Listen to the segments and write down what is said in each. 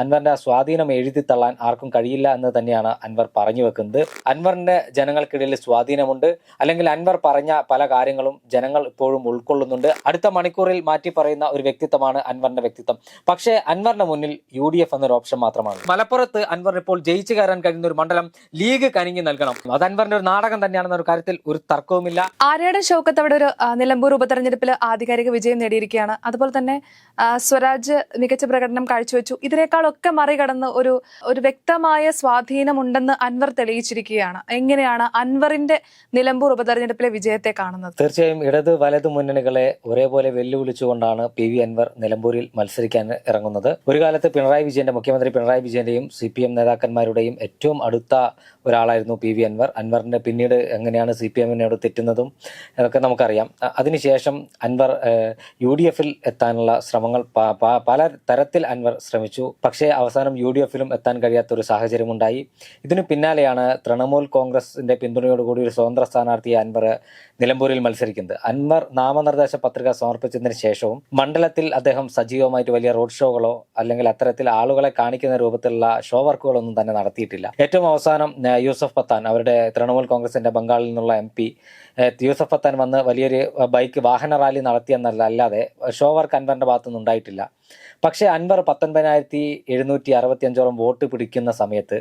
അൻവറിന്റെ സ്വാധീനം എഴുതി തള്ളാൻ ആർക്കും കഴിയില്ല എന്ന് തന്നെയാണ് അൻവർ പറഞ്ഞു വെക്കുന്നത്. അൻവറിന്റെ ജനങ്ങൾക്കിടയിൽ സ്വാധീനമുണ്ട്. അല്ലെങ്കിൽ അൻവർ പറഞ്ഞ പല കാര്യങ്ങളും ജനങ്ങൾ ഇപ്പോഴും ഉൾക്കൊള്ളുന്നുണ്ട്. അടുത്ത മണിക്കൂറിൽ മാറ്റി പറയുന്ന ഒരു വ്യക്തിത്വമാണ് അൻവറിന്റെ വ്യക്തിത്വം. പക്ഷേ അൻവറിന്റെ മുന്നിൽ യു ഡി എഫ് എന്നൊരു ഓപ്ഷൻ മാത്രമാണ്. മലപ്പുറത്ത് അൻവർ ഇപ്പോൾ ജയിച്ചു കയറാൻ കഴിയുന്ന ഒരു മണ്ഡലം ലീഗ് കനിഞ്ഞു നൽകണം. അത് അൻവറിന്റെ ഒരു നാടകം തന്നെയാണെന്ന ഒരു കാര്യത്തിൽ ഒരു തർക്കവുമില്ല. ആരുടെ ഷൗക്കത്ത് അവിടെ ഒരു നിലമ്പൂർ ഉപതെരഞ്ഞെടുപ്പിൽ ആധികാരിക വിജയം നേടിയിരിക്കുകയാണ്. അതുപോലെ തന്നെ സ്വരാജ് മികച്ച പ്രകടനം കാഴ്ചവെച്ചു. ഇതിനേക്കാളൊക്കെ മറികടന്ന് ഒരു ഒരു വ്യക്തമായ സ്വാധീനം ഉണ്ടെന്ന് അൻവർ തെളിയിച്ചിരിക്കുകയാണ്. എങ്ങനെയാണ് അൻവറിന്റെ നിലമ്പൂർ ഉപതെരഞ്ഞെടുപ്പിലെ വിജയത്തെ കാണുന്നത്? തീർച്ചയായും ഇടത് വലത് മുന്നണികളെ ഒരേപോലെ വെല്ലുവിളിച്ചുകൊണ്ടാണ് പി വി അൻവർ നിലമ്പൂരിൽ മത്സരിക്കാൻ ഇറങ്ങുന്നത്. ഒരു കാലത്ത് പിണറായി വിജയന്റെ മുഖ്യമന്ത്രി പിണറായി വിജയന്റെയും സി പി എം നേതാക്കന്മാരുടെയും ഏറ്റവും അടുത്ത ഒരാളായിരുന്നു പി വി അൻവർ. അൻവറിന്റെ പിന്നീട് എങ്ങനെയാണ് സി പി എമ്മിനോട് തെറ്റുന്നതും അതൊക്കെ നമുക്കറിയാം. അതിനുശേഷം അൻവർ യു ഡി എഫിൽ എത്താനുള്ള ശ്രമങ്ങൾ പല തരത്തിൽ അൻവർ ശ്രമിച്ചു. പക്ഷേ അവസാനം യു ഡി എഫിലും എത്താൻ കഴിയാത്ത ഒരു സാഹചര്യമുണ്ടായി. ഇതിനു പിന്നാലെയാണ് തൃണമൂൽ കോൺഗ്രസിന്റെ പിന്തുണയോടുകൂടി ഒരു സ്വതന്ത്ര സ്ഥാനാർത്ഥിയെ അൻവർ നിലമ്പൂരിൽ മത്സരിക്കുന്നത്. അൻവർ നാമനിർദ്ദേശ പത്രിക സമർപ്പിച്ചതിന് ശേഷവും മണ്ഡലത്തിൽ അദ്ദേഹം സജീവമായിട്ട് വലിയ റോഡ് ഷോകളോ അല്ലെങ്കിൽ അത്തരത്തിൽ ആളുകളെ കാണിക്കുന്ന രൂപത്തിലുള്ള ഷോ വർക്കുകളൊന്നും തന്നെ നടത്തിയിട്ടില്ല. ഏറ്റവും അവസാനം യൂസഫ് പത്താൻ അവരുടെ തൃണമൂൽ കോൺഗ്രസിന്റെ ബംഗാളിൽ നിന്നുള്ള എം പി യൂസഫ് അത്താൻ വന്ന് വലിയൊരു ബൈക്ക് വാഹന റാലി നടത്തിയെന്നല്ല അല്ലാതെ ഷോ വർക്ക് അൻവറിന്റെ ഭാഗത്തുനിന്ന് ഉണ്ടായിട്ടില്ല. പക്ഷേ അൻവർ പത്തൊൻപതിനായിരത്തി എഴുന്നൂറ്റി അറുപത്തി അഞ്ചോളം വോട്ട് പിടിക്കുന്ന സമയത്ത്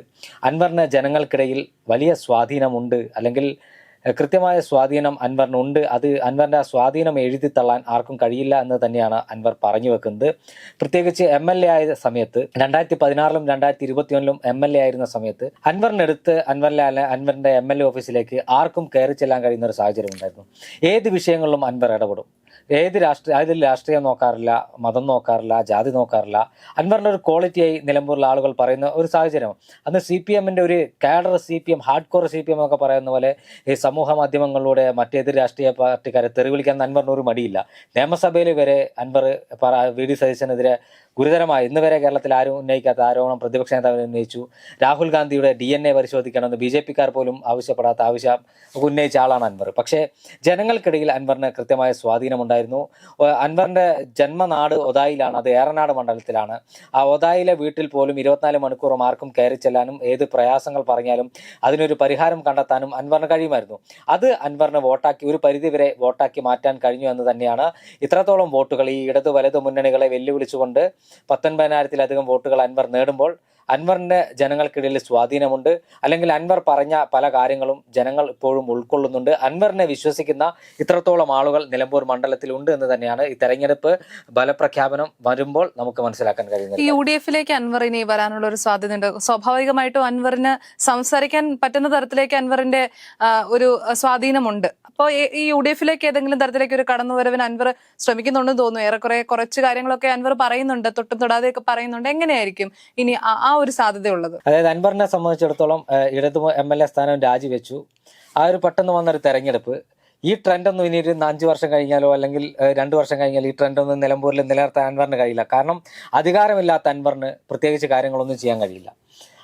അൻവറിന് ജനങ്ങൾക്കിടയിൽ വലിയ സ്വാധീനമുണ്ട്. അല്ലെങ്കിൽ കൃത്യമായ സ്വാധീനം അൻവറിനുണ്ട്. അത് അൻവറിന്റെ ആ സ്വാധീനം എഴുതി തള്ളാൻ ആർക്കും കഴിയില്ല എന്ന് തന്നെയാണ് അൻവർ പറഞ്ഞു വെക്കുന്നത്. പ്രത്യേകിച്ച് എം എൽ എ ആയ സമയത്ത് രണ്ടായിരത്തി പതിനാറിലും രണ്ടായിരത്തി ഇരുപത്തിയൊന്നിലും എം എൽ എ ആയിരുന്ന സമയത്ത് അൻവറിനടുത്ത് അൻവറിലെ അൻവറിന്റെ എം എൽ എ ഓഫീസിലേക്ക് ആർക്കും കയറി ചെല്ലാൻ കഴിയുന്ന ഒരു സാഹചര്യം ഉണ്ടായിരുന്നു ഏത് വിഷയങ്ങളിലും അൻവർ ഇടപെടും. ഏത് രാഷ്ട്രീയ അതിൽ രാഷ്ട്രീയം നോക്കാറില്ല മതം നോക്കാറില്ല ജാതി നോക്കാറില്ല. അൻവറിന്റെ ഒരു ക്വാളിറ്റിയായി നിലമ്പൂരിലെ ആളുകൾ പറയുന്ന ഒരു സാഹചര്യം. അന്ന് സി പി എമ്മിന്റെ ഒരു cadre C P M hard core C P M ഒക്കെ പറയുന്ന പോലെ ഈ സമൂഹ മാധ്യമങ്ങളിലൂടെ മറ്റേത് രാഷ്ട്രീയ പാർട്ടിക്കാരെ തെറി വിളിക്കാൻ അൻവറിന് ഒരു മടിയില്ല. നിയമസഭയിൽ വരെ അൻവർ വി ഡി സതീശനെതിരെ ഗുരുതരമായി ഇന്ന് വരെ കേരളത്തിൽ ആരും ഉന്നയിക്കാത്ത ആരോപണം പ്രതിപക്ഷ നേതാവ് ഉന്നയിച്ചു. രാഹുൽ ഗാന്ധിയുടെ ഡി എൻ എ പരിശോധിക്കണമെന്ന് ബി ജെ പിക്കാർ പോലും ആവശ്യപ്പെടാത്ത ആവശ്യം ഉന്നയിച്ച ആളാണ് അൻവർ. പക്ഷേ ജനങ്ങൾക്കിടയിൽ അൻവറിന് കൃത്യമായ സ്വാധീനമുണ്ടായിരുന്നു. ഒ- അൻവറിന്റെ ജന്മനാട് ഒതായിലാണ്. അത് ഏറനാട് മണ്ഡലത്തിലാണ്. ആ ഒതായിലെ വീട്ടിൽ പോലും ഇരുപത്തിനാല് മണിക്കൂറും ആർക്കും കയറി ചെല്ലാനും ഏത് പ്രയാസങ്ങൾ പറഞ്ഞാലും അതിനൊരു പരിഹാരം കണ്ടെത്താനും അൻവറിന് കഴിയുമായിരുന്നു. അത് അൻവറിനെ വോട്ടാക്കി ഒരു പരിധിവരെ വോട്ടാക്കി മാറ്റാൻ കഴിഞ്ഞു എന്ന് തന്നെയാണ് ഇത്രത്തോളം വോട്ടുകൾ. ഈ ഇടത് വലത് മുന്നണികളെ വെല്ലുവിളിച്ചുകൊണ്ട് പത്തൊൻപതിനായിരത്തിലധികം വോട്ടുകൾ അൻവർ നേടുമ്പോൾ അൻവറിന്റെ ജനങ്ങൾക്കിടയിൽ സ്വാധീനമുണ്ട്. അല്ലെങ്കിൽ അൻവർ പറഞ്ഞ പല കാര്യങ്ങളും ജനങ്ങൾ ഇപ്പോഴും ഉൾക്കൊള്ളുന്നുണ്ട്. അൻവറിനെ വിശ്വസിക്കുന്ന ഇത്രത്തോളം ആളുകൾ നിലമ്പൂർ മണ്ഡലത്തിലുണ്ട് എന്ന് തന്നെയാണ് ഈ തെരഞ്ഞെടുപ്പ് ഫലപ്രഖ്യാപനം വരുമ്പോൾ നമുക്ക് മനസ്സിലാക്കാൻ കഴിയുന്നത്. യു ഡി എഫിലേക്ക് അൻവർ ഇനി വരാനുള്ള ഒരു സാധ്യതയുണ്ട് സ്വാഭാവികമായിട്ടും അൻവറിന് സംസാരിക്കാൻ പറ്റുന്ന തരത്തിലേക്ക് അൻവറിന്റെ ഒരു സ്വാധീനമുണ്ട്. അപ്പോൾ ഈ യു ഡി എഫിലേക്ക് ഏതെങ്കിലും തരത്തിലേക്ക് ഒരു കടന്നുവരവിന് അൻവർ ശ്രമിക്കുന്നുണ്ടെന്ന് തോന്നുന്നു. ഏറെക്കുറെ കുറച്ച് കാര്യങ്ങളൊക്കെ അൻവർ പറയുന്നുണ്ട്. തൊട്ടും തൊടാതെയൊക്കെ പറയുന്നുണ്ട്. എങ്ങനെയായിരിക്കും? ഇനി ആ ഒരു സാധ്യതയുള്ളത്. അതായത് അൻവറിനെ സംബന്ധിച്ചിടത്തോളം ഇടതു എം എൽ എ സ്ഥാനം രാജിവെച്ചു ആ ഒരു പെട്ടെന്ന് വന്നൊരു തെരഞ്ഞെടുപ്പ്. ഈ ട്രെൻഡ് ഒന്നും ഇനി ഒരു അഞ്ച് വർഷം കഴിഞ്ഞാലോ അല്ലെങ്കിൽ രണ്ടു വർഷം കഴിഞ്ഞാൽ ഈ ട്രെൻഡ് ഒന്നും നിലമ്പൂരിൽ നിലനിർത്താൻ അൻവറിന് കഴിയില്ല. കാരണം അധികാരമില്ലാത്ത അൻവറിന് പ്രത്യേകിച്ച് കാര്യങ്ങളൊന്നും ചെയ്യാൻ കഴിയില്ല.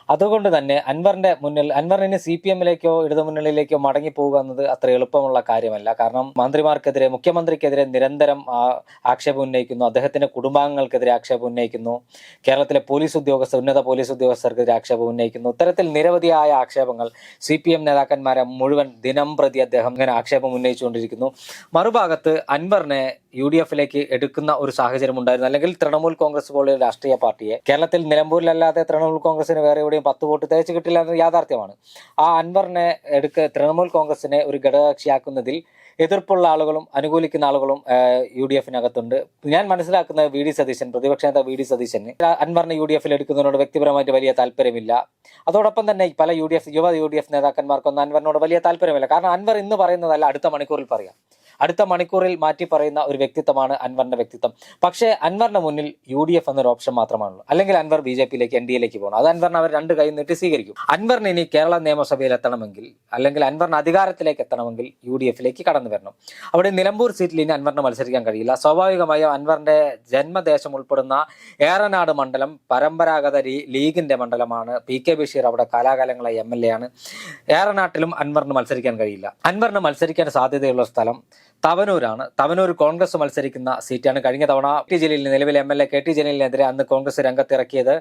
അതുകൊണ്ട് തന്നെ അൻവറിന്റെ മുന്നിൽ അൻവറിന് സി പി എമ്മിലേക്കോ ഇടതുമുന്നണിയിലേക്കോ മടങ്ങി പോകുക എന്നത് അത്ര എളുപ്പമുള്ള കാര്യമല്ല. കാരണം മന്ത്രിമാർക്കെതിരെ മുഖ്യമന്ത്രിക്കെതിരെ നിരന്തരം ആക്ഷേപം ഉന്നയിക്കുന്നു. അദ്ദേഹത്തിന്റെ കുടുംബാംഗങ്ങൾക്കെതിരെ ആക്ഷേപം ഉന്നയിക്കുന്നു. കേരളത്തിലെ പോലീസ് ഉദ്യോഗസ്ഥർ ഉന്നത പോലീസ് ഉദ്യോഗസ്ഥർക്കെതിരെ ആക്ഷേപം ഉന്നയിക്കുന്നു. ഇത്തരത്തിൽ നിരവധിയായ ആക്ഷേപങ്ങൾ സി പി എം നേതാക്കന്മാരെ മുഴുവൻ ദിനം പ്രതി അദ്ദേഹം ഇങ്ങനെ ആക്ഷേപം ഉന്നയിച്ചുകൊണ്ടിരിക്കുന്നു. മറുഭാഗത്ത് അൻവറിനെ യു ഡി എഫിലേക്ക് എടുക്കുന്ന ഒരു സാഹചര്യം ഉണ്ടായിരുന്നു. അല്ലെങ്കിൽ തൃണമൂൽ കോൺഗ്രസ് പോലുള്ള രാഷ്ട്രീയ പാർട്ടിയെ കേരളത്തിൽ നിലമ്പൂരിലല്ലാതെ തൃണമൂൽ കോൺഗ്രസിന് വേറെ എവിടെയും പത്ത് വോട്ട് തേച്ച് കിട്ടില്ല എന്നത് യാഥാർത്ഥ്യമാണ്. ആ അൻവറിനെ എടുക്ക തൃണമൂൽ കോൺഗ്രസിനെ ഒരു ഘടകകക്ഷിയാക്കുന്നതിൽ എതിർപ്പുള്ള ആളുകളും അനുകൂലിക്കുന്ന ആളുകളും യു ഡി എഫിനകത്തുണ്ട്. ഞാൻ മനസ്സിലാക്കുന്നത് വി ഡി സതീശൻ പ്രതിപക്ഷ നേതാവ് വി ഡി സതീശന് അൻവറിനെ യു ഡി എഫിൽ എടുക്കുന്നതിനോട് വ്യക്തിപരമായിട്ട് വലിയ താല്പര്യമില്ല. അതോടൊപ്പം തന്നെ പല യു ഡി എഫ് യുവ യു ഡി എഫ് നേതാക്കന്മാർക്കൊന്നും അൻവറിനോട് വലിയ താല്പര്യമില്ല. കാരണം അൻവർ ഇന്ന് പറയുന്നതല്ല അടുത്ത മണിക്കൂറിൽ പറയാം. അടുത്ത മണിക്കൂറിൽ മാറ്റി പറയുന്ന ഒരു വ്യക്തിത്വമാണ് അൻവറിന്റെ വ്യക്തിത്വം. പക്ഷേ അൻവറിന്റെ മുന്നിൽ യു ഡി എഫ് എന്നൊരു ഓപ്ഷൻ മാത്രമാണുള്ളൂ അല്ലെങ്കിൽ അൻവർ ബി ജെ പിയിലേക്ക് എൻ ഡി എയിലേക്ക് പോകണം. അത് അൻവറിന് അവർ രണ്ട് കൈ നീട്ടി സ്വീകരിക്കും. അൻവറിന് ഇനി കേരള നിയമസഭയിൽ എത്തണമെങ്കിൽ അല്ലെങ്കിൽ അൻവറിന് അധികാരത്തിലേക്ക് എത്തണമെങ്കിൽ യു ഡി എഫിലേക്ക് കടന്നു വരണം. അവിടെ നിലമ്പൂർ സീറ്റിൽ ഇനി അൻവറിന് മത്സരിക്കാൻ കഴിയില്ല. സ്വാഭാവികമായും അൻവറിന്റെ ജന്മദേശം ഉൾപ്പെടുന്ന ഏറനാട് മണ്ഡലം പരമ്പരാഗത ലീഗിന്റെ മണ്ഡലമാണ്. പി കെ ബഷീർ അവിടെ കാലാകാലങ്ങളായി എം എൽ എ ആണ്. ഏറനാട്ടിലും അൻവറിന് മത്സരിക്കാൻ കഴിയില്ല. അൻവറിന് മത്സരിക്കാൻ സാധ്യതയുള്ള സ്ഥലം തവനൂരാണ്. തവനൂർ കോൺഗ്രസ് മത്സരിക്കുന്ന സീറ്റാണ് കഴിഞ്ഞ തവണ ടി ജലീൽ നിലവിലെ M L A K T ജലീലിനെതിരെ അന്ന് കോൺഗ്രസ് രംഗത്തിറക്കിയത്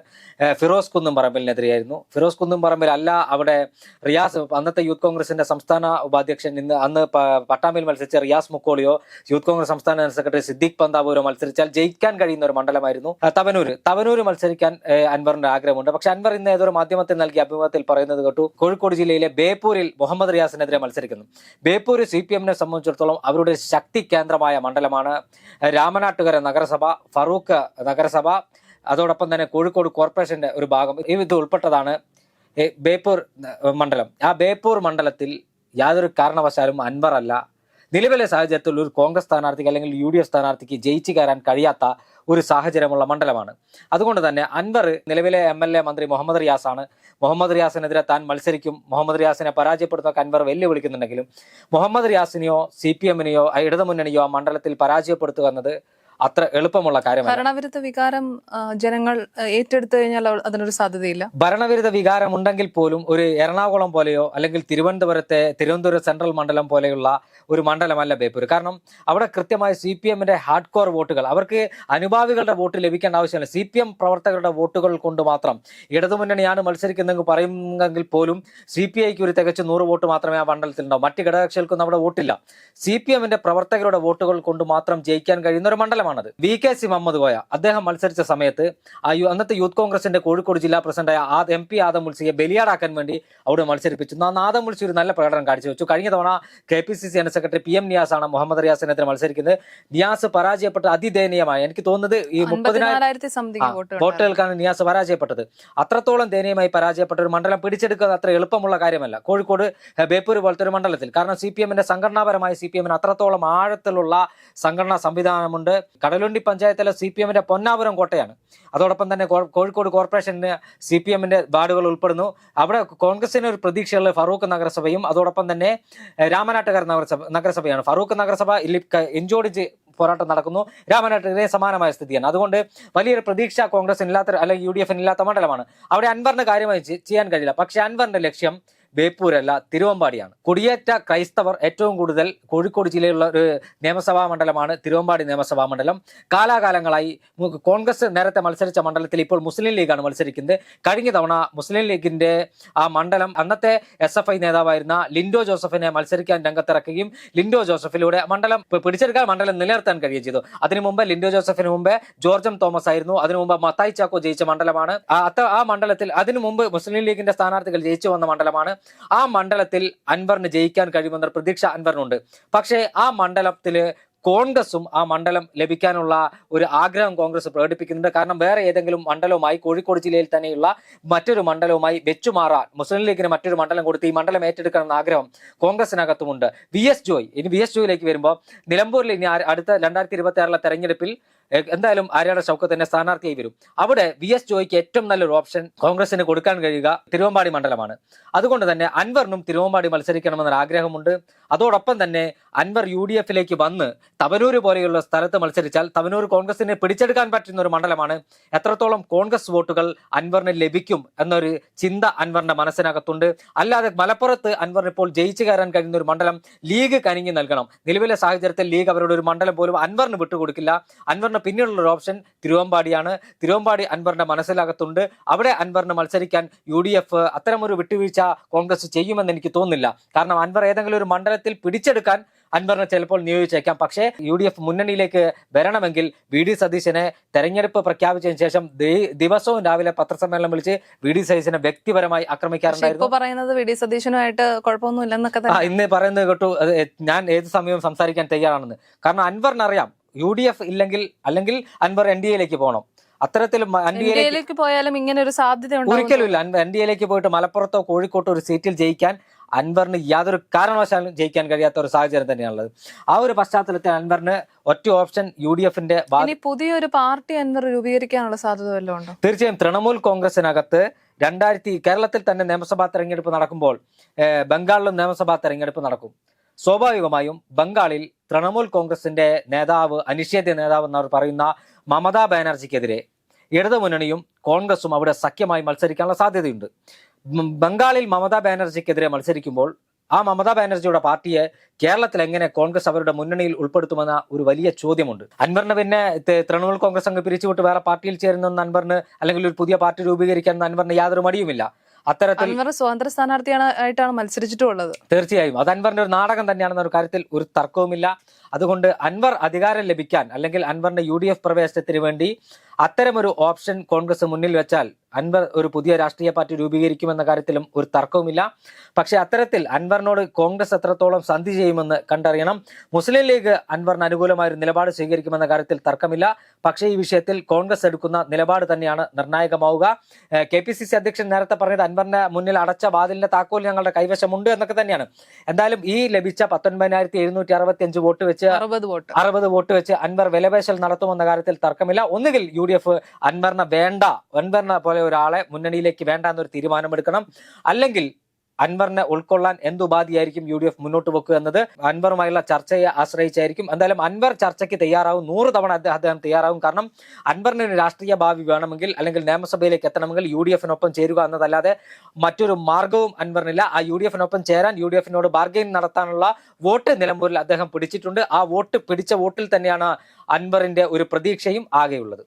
ഫിറോസ് കുന്നും പറമ്പിലിനെതിരെയായിരുന്നു ഫിറോസ് കുന്നും പറമ്പിൽ അല്ല അവിടെ റിയാസ് അന്നത്തെ യൂത്ത് കോൺഗ്രസിന്റെ സംസ്ഥാന ഉപാധ്യക്ഷൻ ഇന്ന് അന്ന് പട്ടാമ്പിൽ മത്സരിച്ച റിയാസ് മുക്കോളിയോ യൂത്ത് കോൺഗ്രസ് സംസ്ഥാന സെക്രട്ടറി സിദ്ദീഖ് പന്താപൂരോ മത്സരിച്ചാൽ ജയിക്കാൻ കഴിയുന്ന ഒരു മണ്ഡലമായിരുന്നു. തവനൂർ തവനൂർ മത്സരിക്കാൻ അൻവറിന്റെ ആഗ്രഹമുണ്ട്. പക്ഷെ അൻവർ ഇന്ന് ഏതൊരു മാധ്യമത്തിൽ നൽകിയ അഭിമുഖത്തിൽ പറയുന്നത് കേട്ടു കോഴിക്കോട് ജില്ലയിലെ ബേപ്പൂരിൽ മുഹമ്മദ് റിയാസിനെതിരെ മത്സരിക്കുന്നു. ബേപ്പൂർ സി പി എമ്മിനെ സംബന്ധിച്ചിടത്തോളം അവരുടെ ശക്തി കേന്ദ്രമായ മണ്ഡലമാണ് രാമനാട്ടുകര നഗരസഭ ഫറൂഖ് നഗരസഭ അതോടൊപ്പം തന്നെ കോഴിക്കോട് കോർപ്പറേഷന്റെ ഒരു ഭാഗം. ഇത് ഉൾപ്പെട്ടതാണ് ബേപ്പൂർ മണ്ഡലം. ആ ബേപ്പൂർ മണ്ഡലത്തിൽ യാതൊരു കാരണവശാലും അൻവർ അല്ല നിലവിലെ സാഹചര്യത്തിൽ ഒരു കോൺഗ്രസ് സ്ഥാനാർത്ഥിക്ക് അല്ലെങ്കിൽ യു ഡി എഫ് സ്ഥാനാർത്ഥിക്ക് ജയിച്ചു കയറാൻ കഴിയാത്ത ഒരു സാഹചര്യമുള്ള മണ്ഡലമാണ്. അതുകൊണ്ട് തന്നെ അൻവർ നിലവിലെ എം എൽ എ മന്ത്രി മുഹമ്മദ് റിയാസാണ്. മുഹമ്മദ് റിയാസിനെതിരെ താൻ മത്സരിക്കും. മുഹമ്മദ് റിയാസിനെ പരാജയപ്പെടുത്താൻ അൻവർ വെല്ലുവിളിക്കുന്നുണ്ടെങ്കിലും മുഹമ്മദ് റിയാസിനെയോ സി പി എമ്മിനെയോ ഇടതുമുന്നണിയോ മണ്ഡലത്തിൽ പരാജയപ്പെടുത്തുക എന്നത് അത്ര എളുപ്പമുള്ള കാര്യമല്ല. ഭരണവിരുദ്ധ വികാരം ജനങ്ങൾ ഏറ്റെടുത്തു കഴിഞ്ഞാൽ അതിനൊരു സാധ്യതയില്ല. ഭരണവിരുദ്ധ വികാരം ഉണ്ടെങ്കിൽ പോലും ഒരു എറണാകുളം പോലെയോ അല്ലെങ്കിൽ തിരുവനന്തപുരത്തെ തിരുവനന്തപുരം സെൻട്രൽ മണ്ഡലം പോലെയുള്ള ഒരു മണ്ഡലമല്ല ബേപ്പൂർ കാരണം അവിടെ കൃത്യമായി സി പി എമ്മിന്റെ ഹാർഡ് കോർ വോട്ടുകൾ അവർക്ക് അനുഭാവികളുടെ വോട്ട് ലഭിക്കേണ്ട ആവശ്യമില്ല. സി പി എം പ്രവർത്തകരുടെ വോട്ടുകൾ കൊണ്ട് മാത്രം ഇടതുമുന്നണിയാണ് മത്സരിക്കുന്നതെങ്കിൽ പറയുന്നെങ്കിൽ പോലും സി പി ഐക്ക് ഒരു തികച്ച് നൂറ് വോട്ട് മാത്രമേ ആ മണ്ഡലത്തിൽ ഉണ്ടാവും മറ്റ് ഘടകകക്ഷികൾക്കൊന്നും അവിടെ വോട്ടില്ല. സി പി എമ്മിന്റെ പ്രവർത്തകരുടെ വോട്ടുകൾ കൊണ്ട് മാത്രം ജയിക്കാൻ കഴിയുന്ന ഒരു മണ്ഡലമാണത് V K C Muhammad Koya അദ്ദേഹം മത്സരിച്ച സമയത്ത് ആ അന്നത്തെ യൂത്ത് കോൺഗ്രസിന്റെ കോഴിക്കോട് ജില്ലാ പ്രസിഡന്റായ ആ എം പി ആദം മുൽസിയെ ബലിയാടാക്കാൻ വേണ്ടി അവിടെ മത്സരിപ്പിച്ചു. അന്ന് ആദം മുൽസി ഒരു നല്ല പ്രകടനം കാഴ്ചവെച്ചു. കഴിഞ്ഞ തവണ K P C C general secretary P M Niyas ആണ് മുഹമ്മദ് റിയാസിനെതിരെ മത്സരിക്കുന്നത്. നിയാസ് പരാജയപ്പെട്ട് അതിദയനീയമായി. എനിക്ക് തോന്നുന്നത് ഈ മുപ്പതിനായിരം ആ, വോട്ടുകൾക്കാണ് നിയാസ് പരാജയപ്പെട്ടത്. അത്രത്തോളം ദയനീയമായി പരാജയപ്പെട്ട ഒരു മണ്ഡലം പിടിച്ചെടുക്കുന്നത് അത്ര എളുപ്പമുള്ള കാര്യമല്ല. കോഴിക്കോട് ബേപ്പൂർ പോലത്തെ ഒരു മണ്ഡലത്തിൽ. കാരണം സി പി എമ്മിന്റെ സംഘടനാപരമായി സി പി എമ്മിന് അത്രത്തോളം ആഴത്തിലുള്ള സംഘടനാ സംവിധാനമുണ്ട്. കടലുണ്ടി പഞ്ചായത്തിലെ സി പി എമ്മിന്റെ പൊന്നാപുരം കോട്ടയാണ്. അതോടൊപ്പം തന്നെ കോഴിക്കോട് കോർപ്പറേഷന് സി പി എമ്മിന്റെ വാർഡുകൾ ഉൾപ്പെടുന്നു. അവിടെ കോൺഗ്രസിന് ഒരു പ്രതീക്ഷയുള്ള ഫറൂഖ് നഗരസഭയും അതോടൊപ്പം തന്നെ രാമനാട്ടുകാർ നഗരസഭ നഗരസഭയാണ്. ഫറൂഖ് നഗരസഭ ഇഞ്ചോടിച്ച് പോരാട്ടം നടക്കുന്നു. രാമനാട്ടിലെ സമാനമായ സ്ഥിതിയാണ്. അതുകൊണ്ട് വലിയൊരു പ്രതീക്ഷ കോൺഗ്രസിന് ഇല്ലാത്ത അല്ലെങ്കിൽ യു ഡി എഫിന് ഇല്ലാത്ത മണ്ഡലമാണ്. അവിടെ അൻവറിന് കാര്യമായി ചെയ്യാൻ കഴിയില്ല. പക്ഷെ അൻവറിന്റെ ലക്ഷ്യം ബേപ്പൂരല്ല തിരുവമ്പാടിയാണ്. കുടിയേറ്റ ക്രൈസ്തവർ ഏറ്റവും കൂടുതൽ കോഴിക്കോട് ജില്ലയിലുള്ള ഒരു നിയമസഭാ മണ്ഡലമാണ് തിരുവമ്പാടി നിയമസഭാ മണ്ഡലം. കാലാകാലങ്ങളായി കോൺഗ്രസ് നേരത്തെ മത്സരിച്ച മണ്ഡലത്തിൽ ഇപ്പോൾ മുസ്ലിം ലീഗാണ് മത്സരിക്കുന്നത്. കഴിഞ്ഞ തവണ മുസ്ലിം ലീഗിന്റെ ആ മണ്ഡലം അന്നത്തെ എസ് എഫ് ഐ നേതാവായിരുന്ന ലിൻഡോ ജോസഫിനെ മത്സരിക്കാൻ രംഗത്തിറക്കുകയും ലിൻഡോ ജോസഫിലൂടെ മണ്ഡലം പിടിച്ചെടുക്കാൻ മണ്ഡലം നിലനിർത്താൻ കഴിയുകയും ചെയ്തു. അതിനു മുമ്പ് ലിൻഡോ ജോസഫിന് മുമ്പ് ജോർജ് തോമസ് ആയിരുന്നു. അതിനു മുമ്പ് മത്തായി ചാക്കോ ജയിച്ച മണ്ഡലമാണ്. ആ മണ്ഡലത്തിൽ അതിനു മുമ്പ് മുസ്ലിം ലീഗിന്റെ സ്ഥാനാർത്ഥികൾ ജയിച്ചു വന്ന മണ്ഡലമാണ് ആ മണ്ഡലത്തിൽ അൻവറിന് ജയിക്കാൻ കഴിയുമെന്ന പ്രതീക്ഷ അൻവറിനുണ്ട്. പക്ഷേ ആ മണ്ഡലത്തിൽ കോൺഗ്രസും ആ മണ്ഡലം ലഭിക്കാനുള്ള ഒരു ആഗ്രഹം കോൺഗ്രസ് പ്രകടിപ്പിക്കുന്നുണ്ട്. കാരണം വേറെ ഏതെങ്കിലും മണ്ഡലവുമായി കോഴിക്കോട് ജില്ലയിൽ തന്നെയുള്ള മറ്റൊരു മണ്ഡലവുമായി വെച്ചുമാറാൻ മുസ്ലിം ലീഗിന് മറ്റൊരു മണ്ഡലം കൊടുത്ത് ഈ മണ്ഡലം ഏറ്റെടുക്കണമെന്ന ആഗ്രഹം കോൺഗ്രസിനകത്തുമുണ്ട്. വി എസ് ജോയ് ഇനി വി എസ് ജോയിലേക്ക് വരുമ്പോൾ നിലമ്പൂരിൽ ഇനി അടുത്ത രണ്ടായിരത്തി ഇരുപത്തി ആറിലെ തെരഞ്ഞെടുപ്പിൽ എന്തായാലും ആര്യാട ഷൗക്കത്ത് തന്നെ സ്ഥാനാർത്ഥിയായി വരും. അവിടെ വി എസ് ജോയ്ക്ക് ഏറ്റവും നല്ലൊരു ഓപ്ഷൻ കോൺഗ്രസിന് കൊടുക്കാൻ കഴിയുക തിരുവമ്പാടി മണ്ഡലമാണ്. അതുകൊണ്ട് തന്നെ അൻവറിനും തിരുവമ്പാടി മത്സരിക്കണമെന്നൊരു ആഗ്രഹമുണ്ട്. അതോടൊപ്പം തന്നെ അൻവർ യു ഡി എഫിലേക്ക് വന്ന് തവനൂര് പോലെയുള്ള സ്ഥലത്ത് മത്സരിച്ചാൽ തവനൂർ കോൺഗ്രസിനെ പിടിച്ചെടുക്കാൻ പറ്റുന്ന ഒരു മണ്ഡലമാണ്. എത്രത്തോളം കോൺഗ്രസ് വോട്ടുകൾ അൻവറിന് ലഭിക്കും എന്നൊരു ചിന്ത അൻവറിന്റെ മനസ്സിനകത്തുണ്ട്. അല്ലാതെ മലപ്പുറത്ത് അൻവറിന് ഇപ്പോൾ ജയിച്ചു കയറാൻ കഴിയുന്ന ഒരു മണ്ഡലം ലീഗ് കനിഞ്ഞു നൽകണം. നിലവിലെ സാഹചര്യത്തിൽ ലീഗ് അവരുടെ ഒരു മണ്ഡലം പോലും അൻവറിന് വിട്ടുകൊടുക്കില്ല. അൻവറിന് പിന്നീടുള്ള ഒരു ഓപ്ഷൻ തിരുവമ്പാടിയാണ്. തിരുവമ്പാടി അൻവറിന്റെ മനസ്സിലകത്തുണ്ട്. അവിടെ അൻവറിന് മത്സരിക്കാൻ യു ഡി എഫ് അത്തരമൊരു വിട്ടുവീഴ്ച കോൺഗ്രസ് ചെയ്യുമെന്ന് എനിക്ക് തോന്നുന്നില്ല. കാരണം അൻവർ ഏതെങ്കിലും ഒരു മണ്ഡലത്തിൽ പിടിച്ചെടുക്കാൻ അൻവറിനെ ചിലപ്പോൾ നിയോഗിച്ചേക്കാം. പക്ഷേ യു ഡി എഫ് മുന്നണിയിലേക്ക് വരണമെങ്കിൽ വി ഡി സതീശനെ തെരഞ്ഞെടുപ്പ് പ്രഖ്യാപിച്ചതിന് ശേഷം ദിവസവും രാവിലെ പത്രസമ്മേളനം വിളിച്ച് വി ഡി സതീശനെ വ്യക്തിപരമായി ആക്രമിക്കാറുണ്ടായിരുന്നു. പറയുന്നത് വി ഡി സതീശനുമായിട്ട് ഇന്ന് പറയുന്നത് കേട്ടു. ഞാൻ ഏത് സമയവും സംസാരിക്കാൻ തയ്യാറാണെന്ന്. കാരണം അൻവറിന് അറിയാം യു ഡി എഫ് ഇല്ലെങ്കിൽ അല്ലെങ്കിൽ അൻവർ എൻ ഡി എയിലേക്ക് പോകണം. അത്തരത്തിൽ എൻ ഡി പോയാലും ഇങ്ങനെ ഒരു സാധ്യത ഒരിക്കലും ഇല്ല എൻ ഡി എയിലേക്ക് പോയിട്ട് മലപ്പുറത്തോ കോഴിക്കോട്ടോ ഒരു സീറ്റിൽ ജയിക്കാൻ അൻവറിന് യാതൊരു കാരണവശാലും ജയിക്കാൻ കഴിയാത്ത ഒരു സാഹചര്യം തന്നെയാണുള്ളത്. ആ ഒരു പശ്ചാത്തലത്തിൽ അൻവറിന് ഒറ്റ ഓപ്ഷൻ യു ഡി എഫിന്റെ പുതിയൊരു പാർട്ടി അൻവർ രൂപീകരിക്കാനുള്ള സാധ്യത വല്ലതും ഉണ്ടോ? തീർച്ചയായും തൃണമൂൽ കോൺഗ്രസിനകത്ത് രണ്ടായിരത്തി കേരളത്തിൽ തന്നെ നിയമസഭാ തെരഞ്ഞെടുപ്പ് നടക്കുമ്പോൾ ബംഗാളിലും നിയമസഭാ തെരഞ്ഞെടുപ്പ് നടക്കും. സ്വാഭാവികമായും ബംഗാളിൽ തൃണമൂൽ കോൺഗ്രസിന്റെ നേതാവ് അനിഷേധ്യ നേതാവ് എന്നവർ പറയുന്ന മമതാ ബാനർജിക്കെതിരെ ഇടതുമുന്നണിയും കോൺഗ്രസും അവിടെ സഖ്യമായി മത്സരിക്കാനുള്ള സാധ്യതയുണ്ട്. ബംഗാളിൽ മമതാ ബാനർജിക്കെതിരെ മത്സരിക്കുമ്പോൾ ആ മമതാ ബാനർജിയുടെ പാർട്ടിയെ കേരളത്തിൽ എങ്ങനെ കോൺഗ്രസ് അവരുടെ മുന്നണിയിൽ ഉൾപ്പെടുത്തുമെന്ന ഒരു വലിയ ചോദ്യമുണ്ട്. അൻവറിന് പിന്നെ തൃണമൂൽ കോൺഗ്രസ് അങ്ങ് പിരിച്ചുവിട്ട് വേറെ പാർട്ടിയിൽ ചേരുന്ന അൻവറിന് അല്ലെങ്കിൽ ഒരു പുതിയ പാർട്ടി രൂപീകരിക്കാൻ അൻവറിന് യാതൊരു മടിയുമില്ല. അത്തരത്തിൽ അൻവർ സ്വതന്ത്ര സ്ഥാനാർത്ഥിയാണ് ആയിട്ടാണ് മത്സരിച്ചിട്ടുള്ളത്. തീർച്ചയായും. അത് അൻവറിന്റെ ഒരു നാടകം തന്നെയാണെന്ന ഒരു കാര്യത്തിൽ ഒരു തർക്കവുമില്ല. അതുകൊണ്ട് അൻവർ അധികാരം ലഭിക്കാൻ അല്ലെങ്കിൽ അൻവറിന്റെ യു ഡി എഫ് പ്രവേശനത്തിന് വേണ്ടി അത്തരമൊരു ഓപ്ഷൻ കോൺഗ്രസ് മുന്നിൽ വെച്ചാൽ അൻവർ ഒരു പുതിയ രാഷ്ട്രീയ പാർട്ടി രൂപീകരിക്കുമെന്ന കാര്യത്തിലും ഒരു തർക്കവുമില്ല. പക്ഷേ അത്തരത്തിൽ അൻവറിനോട് കോൺഗ്രസ് എത്രത്തോളം സന്ധി ചെയ്യുമെന്ന് കണ്ടറിയണം. മുസ്ലിം ലീഗ് അൻവറിന് അനുകൂലമായ ഒരു നിലപാട് സ്വീകരിക്കുമെന്ന കാര്യത്തിൽ തർക്കമില്ല. പക്ഷേ ഈ വിഷയത്തിൽ കോൺഗ്രസ് എടുക്കുന്ന നിലപാട് തന്നെയാണ് നിർണായകമാവുക. കെ പി സി സി അധ്യക്ഷൻ നേരത്തെ പറഞ്ഞത് അൻവറിന്റെ മുന്നിൽ അടച്ച വാതിലിന്റെ താക്കോൽ ഞങ്ങളുടെ കൈവശമുണ്ട് എന്നൊക്കെ തന്നെയാണ്. എന്തായാലും ഈ ലഭിച്ച പത്തൊൻപതിനായിരത്തി എഴുന്നൂറ്റി അറുപത്തി അഞ്ച് വോട്ട് വെച്ച് അറുപത് വോട്ട്. അറുപത് വോട്ട് വെച്ച് അൻവർ വിലപേശൽ നടത്തുമെന്ന കാര്യത്തിൽ തർക്കമില്ല. ഒന്നുകിൽ യു ഡി എഫ് അൻവറിനെ വേണ്ട അൻവറിനെ പോലെ ഒരാളെ മുന്നണിയിലേക്ക് വേണ്ട എന്നൊരു തീരുമാനമെടുക്കണം. അല്ലെങ്കിൽ അൻവറിനെ ഉൾക്കൊള്ളാൻ എന്ത് ഉപാധിയായിരിക്കും യു ഡി എഫ് മുന്നോട്ട് വെക്കുക എന്നത് അൻവറുമായുള്ള ചർച്ചയെ ആശ്രയിച്ചായിരിക്കും. എന്തായാലും അൻവർ ചർച്ചയ്ക്ക് തയ്യാറാവും. നൂറ് തവണ അദ്ദേഹം തയ്യാറാവും. കാരണം അൻവറിന് രാഷ്ട്രീയ ഭാവി വേണമെങ്കിൽ അല്ലെങ്കിൽ നിയമസഭയിലേക്ക് എത്തണമെങ്കിൽ യു ഡി എഫിനൊപ്പം ചേരുക എന്നതല്ലാതെ മറ്റൊരു മാർഗവും അൻവറിനില്ല. ആ യു ഡി എഫിനൊപ്പം ചേരാൻ യു ഡി എഫിനോട് ബാർഗെയിൻ നടത്താനുള്ള വോട്ട് നിലമ്പൂരിൽ അദ്ദേഹം പിടിച്ചിട്ടുണ്ട്. ആ വോട്ട് പിടിച്ച വോട്ടിൽ തന്നെയാണ് അൻവറിന്റെ ഒരു പ്രതീക്ഷയും ആകെയുള്ളത്.